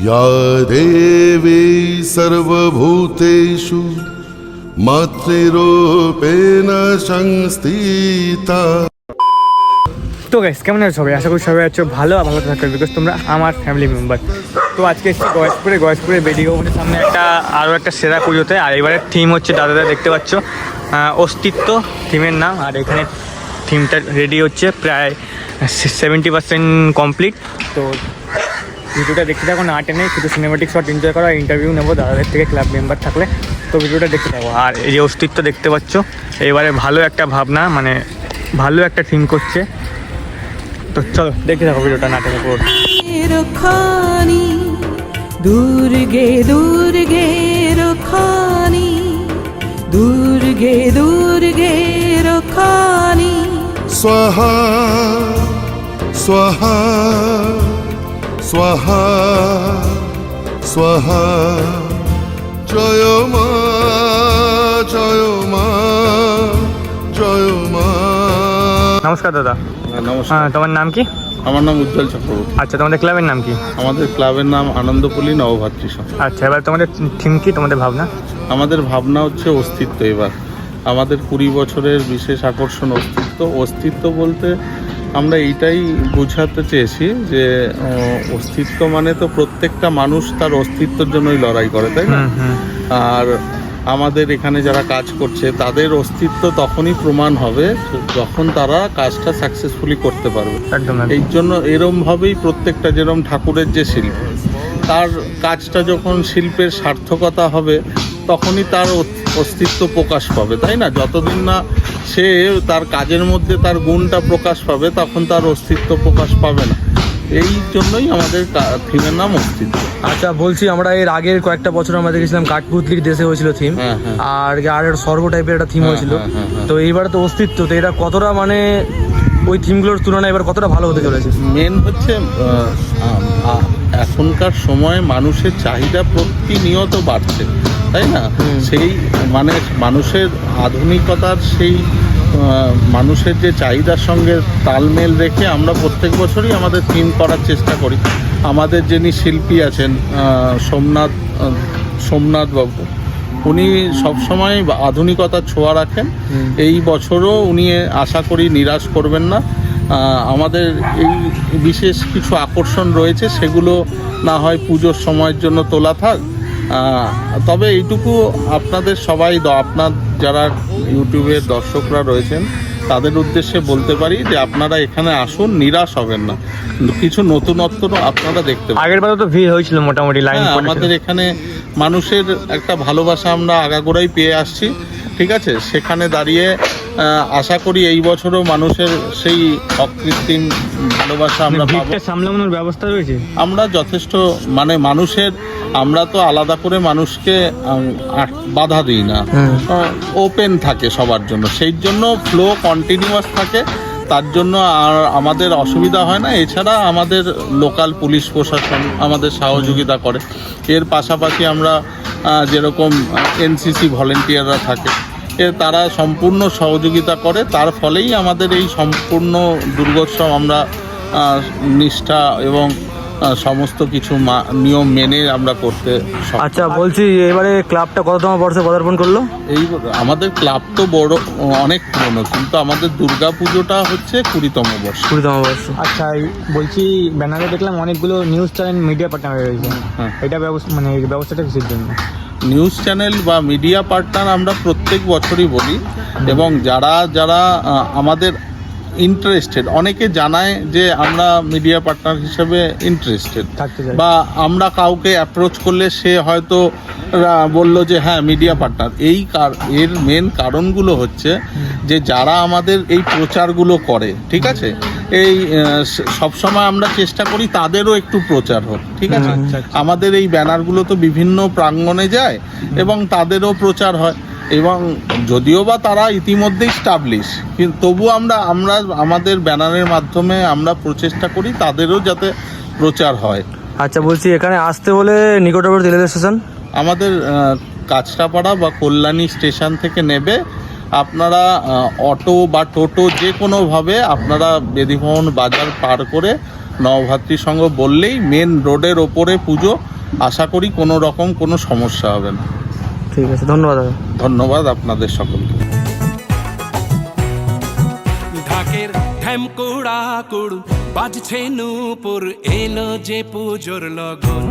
या देवी सर्वभूतेषु मातृरूपेण संस्थिता তো গাইস কেমন আছো সবাই আশা করি সবাই আছো ভালো আর ভালো থাকবে বিকজ তোমরা আমার ফ্যামিলি মেম্বার তো আজকে এসেছি গয়েশপুরে গয়েশপুরে বেডি ভবনের সামনে একটা আরও একটা সেরা পুজোতে আর এবারের থিম হচ্ছে দাদারা দেখতে পাচ্ছ আহ, অস্তিত্ব থিমের নাম আর এখানে থিমটা রেডি হচ্ছে প্রায় সেভেন্টি পার্সেন্ট কমপ্লিট তো ভিডিওটা দেখতে থাকো না টেনে শুধু সিনেমেটিক শট এনজয় করা ইন্টারভিউ নেব দাদাদের থেকে ক্লাব মেম্বার থাকলে। তো ভিডিওটা দেখতে থাকো। আর এই যে অস্তিত্ব দেখতে পাচ্ছ এবারে ভালো একটা ভাবনা মানে ভালো একটা থিম করছে। তো চলো দেখে থাকো ভিডিওটা নাটকে পুরো। দুর্গে দুর্গে রখানি স্বাহা স্বাহা। স্বাহা স্বাহা জয় মা জয় মা জয় মা নমস্কার। দাদা হ্যাঁ, নমস্কার হ্যাঁ, তোমার নাম কি? আমার নাম উজ্জ্বল চক্রবর্তী। আচ্ছা তোমাদের ক্লাবের নাম কি? আমাদের ক্লাবের নাম আনন্দপল্লী নবভাতৃ আচ্ছা এবার তোমাদের থিম কি তোমাদের ভাবনা? আমাদের ভাবনা হচ্ছে অস্তিত্ব এবার। আমাদের কুড়ি বছরের বিশেষ আকর্ষণ অস্তিত্ব। অস্তিত্ব বলতে আমরা এইটাই বোঝাতে চেয়েছি যে অস্তিত্ব মানে তো প্রত্যেকটা মানুষ তার অস্তিত্বের জন্যই লড়াই করে তাই না? আর আমাদের এখানে যারা কাজ করছে তাদের অস্তিত্ব তখনই প্রমাণ হবে যখন তারা কাজটা সাকসেসফুলি করতে পারবে। এই জন্য এরমভাবেই প্রত্যেকটা যেরম ঠাকুরের যে শিল্প তার কাজটা যখন শিল্পের সার্থকতা হবে তখনই তার অস্তিত্ব প্রকাশ পাবে তাই না? যতদিন না সে তার কাজের মধ্যে তার গুণটা প্রকাশ পাবে তখন তার অস্তিত্ব প্রকাশ পাবে না। এই জন্যই আমাদের থিমের নাম অস্তিত্ব। আচ্ছা বলছি আমরা এর আগের কয়েকটা বছর আমরা দেখেছিলাম কাঠপুতলির দেশে হয়েছিল থিম হ্যাঁ, হ্যাঁ। আর আর স্বর্গ টাইপের একটা থিম হ্যাঁ, হয়েছিল। হ্যাঁ, হ্যাঁ, হ্যাঁ। তো এইবারে তো অস্তিত্ব তো এটা কতটা মানে ওই থিমগুলোর তুলনায় এবার কতটা ভালো হতে চলেছে? মেন হচ্ছে এখনকার সময়ে মানুষের চাহিদা প্রতিনিয়ত বাড়ছে। তাই না? সেই মানে মানুষের আধুনিকতার সেই মানুষের যে চাহিদার সঙ্গে তালমেল রেখে আমরা প্রত্যেক বছরই আমাদের থিম করার চেষ্টা করি। আমাদের যিনি শিল্পী আছেন সোমনাথ সোমনাথ বাবু উনি সবসময় আধুনিকতার ছোঁয়া রাখেন। এই বছরও উনি আশা করি নিরাশ করবেন না। আমাদের এই বিশেষ কিছু আকর্ষণ রয়েছে সেগুলো না হয় পুজোর সময়ের জন্য তোলা থাক। তবে এইটুকু আপনাদের সবাই আপনার যারা ইউটিউবের দর্শকরা রয়েছেন তাদের উদ্দেশ্যে বলতে পারি যে আপনারা এখানে আসুন নিরাশ হবেন না। কিছু নতুনত্ব আপনারা দেখতে পাবেন। আগের বারও তো ভিড় হয়েছিল মোটামুটি লাইন হ্যাঁ, আমাদের এখানে মানুষের একটা ভালোবাসা আমরা আগাগোড়াই পেয়ে আসছি ঠিক আছে? সেখানে দাঁড়িয়ে আশা করি এই বছরও মানুষের সেই অকৃত্রিম ভালোবাসা আমরা পাবো। সামলানোর ব্যবস্থা রয়েছে? আমরা যথেষ্ট মানে মানুষের আমরা তো আলাদা করে মানুষকে বাধা দিই না। ওপেন থাকে সবার জন্য। সেই জন্য ফ্লো কন্টিনিউয়াস থাকে। তার জন্য আর আমাদের অসুবিধা হয় না। এছাড়া আমাদের লোকাল পুলিশ প্রশাসন আমাদের সহযোগিতা করে। এর পাশাপাশি আমরা যেরকম এনসিসি ভলেন্টিয়াররা থাকে এ তারা সম্পূর্ণ সহযোগিতা করে। তার ফলেই আমাদের এই সম্পূর্ণ দুর্গোৎসব আমরা নিষ্ঠা এবং সমস্ত কিছু মা- নিয়ম মেনে আমরা করতে আচ্ছা বলছি এবারে ক্লাবটা কততম বর্ষে পদার্পণ করল? এই আমাদের ক্লাব তো বড় অনেক পুরনো কিন্তু আমাদের দুর্গা পুজোটা হচ্ছে কুড়িতম বর্ষ। কুড়িতম বর্ষ। আচ্ছা এই বলছি ব্যানারে দেখলাম অনেকগুলো নিউজ চ্যানেল মিডিয়া পার্টনার রয়েছে হ্যাঁ। এটা ব্যবস্থা মানে এই ব্যবস্থাটা কিসের জন্য? নিউজ চ্যানেল বা মিডিয়া পার্টনার আমরা প্রত্যেক বছরই বলি এবং যারা যারা আমাদের ইন্টারেস্টেড অনেকে জানায় যে আমরা মিডিয়া পার্টনার হিসেবে ইন্টারেস্টেড বা আমরা কাউকে অ্যাপ্রোচ করলে সে হয়তো বলল যে হ্যাঁ মিডিয়া পার্টনার এই কার এর মেন কারণগুলো হচ্ছে যে যারা আমাদের এই প্রচারগুলো করে ঠিক আছে? এই সবসময় আমরা চেষ্টা করি তাদেরও একটু প্রচার হোক ঠিক আছে? আচ্ছা, আচ্ছা। আমাদের এই ব্যানারগুলো তো বিভিন্ন প্রাঙ্গণে যায় এবং তাদেরও প্রচার হয়। এবং যদিও বা তারা ইতিমধ্যেই স্টাবলিশ কিন্তু তবু আমরা আমরা আমাদের ব্যানারের মাধ্যমে আমরা প্রচেষ্টা করি তাদেরও যাতে প্রচার হয়। আচ্ছা বলছি এখানে আসতে হলে নিকটবর্তী রেলওয়ে স্টেশন? আমাদের কাঁচরাপাড়া বা কল্যাণী স্টেশন থেকে নেবে। আপনারা অটো বা টোটো যে কোনোভাবে আপনারা বেদিভবন বাজার পার করে নবভাতৃ সংঘ বললেই মেন রোডের ওপরে পুজো। আশা করি কোনো রকম কোনো সমস্যা হবে না। ঠিক আছে ধন্যবাদ দাদা। ধন্যবাদ আপনাদের সকলকে। ঢাকের ঢ্যামকুড়া কুড় বাজছে নূপুর এলো যে পুজোর লগন।